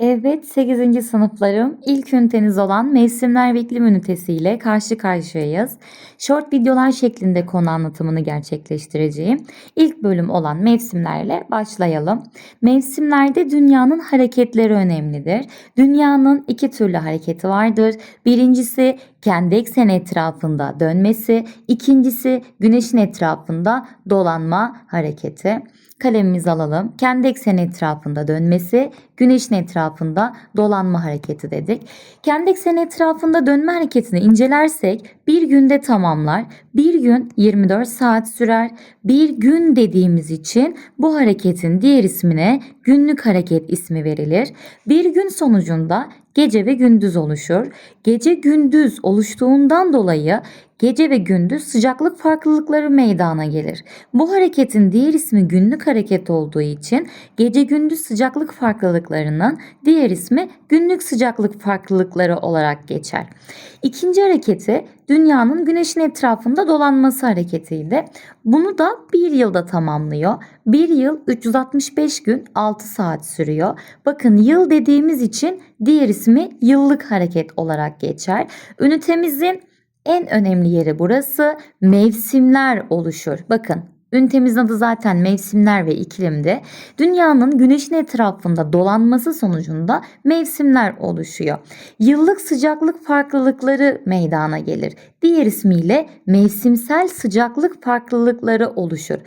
Evet 8. sınıflarım ilk üniteniz olan mevsimler ve iklim ünitesiyle karşı karşıyayız. Short videolar şeklinde konu anlatımını gerçekleştireceğim. İlk bölüm olan mevsimlerle başlayalım. Mevsimlerde dünyanın hareketleri önemlidir. Dünyanın iki türlü hareketi vardır. Birincisi kendi ekseni etrafında dönmesi, ikincisi güneşin etrafında dolanma hareketi. Kalemimizi alalım. Kendi ekseni etrafında dönmesi, güneşin etrafında dolanma hareketi dedik. Kendi ekseni etrafında dönme hareketini incelersek bir günde tamamlar. Bir gün 24 saat sürer. Bir gün dediğimiz için bu hareketin diğer ismine günlük hareket ismi verilir. Bir gün sonucunda gece ve gündüz oluşur. Gece gündüz oluştuğundan dolayı gece ve gündüz sıcaklık farklılıkları meydana gelir. Bu hareketin diğer ismi günlük hareket olduğu için gece gündüz sıcaklık farklılıklarının diğer ismi günlük sıcaklık farklılıkları olarak geçer. İkinci hareketi dünyanın güneşin etrafında dolanması hareketiydi. Bunu da bir yılda tamamlıyor. Bir yıl 365 gün 6 saat sürüyor. Bakın yıl dediğimiz için diğer ismi yıllık hareket olarak geçer. Ünitemizin en önemli yeri burası. Mevsimler oluşur. Bakın Ünitemizin adı zaten mevsimler ve iklimdi. Dünyanın güneşin etrafında dolanması sonucunda mevsimler oluşuyor. Yıllık sıcaklık farklılıkları meydana gelir. Diğer ismiyle mevsimsel sıcaklık farklılıkları oluşur.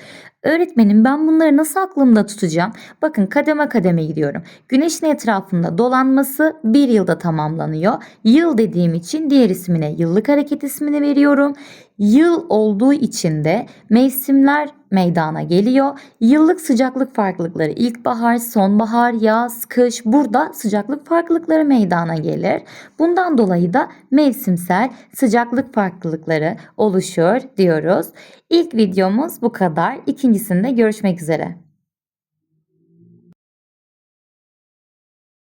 Öğretmenim ben bunları nasıl aklımda tutacağım? Bakın kademe kademe gidiyorum. Güneşin etrafında dolanması bir yılda tamamlanıyor. Yıl dediğim için diğer ismine yıllık hareket ismini veriyorum. Yıl olduğu için de mevsimler meydana geliyor. Yıllık sıcaklık farklılıkları ilkbahar, sonbahar, yaz, kış burada sıcaklık farklılıkları meydana gelir. Bundan dolayı da mevsimsel sıcaklık farklılıkları oluşur diyoruz. İlk videomuz bu kadar. İkincisinde görüşmek üzere.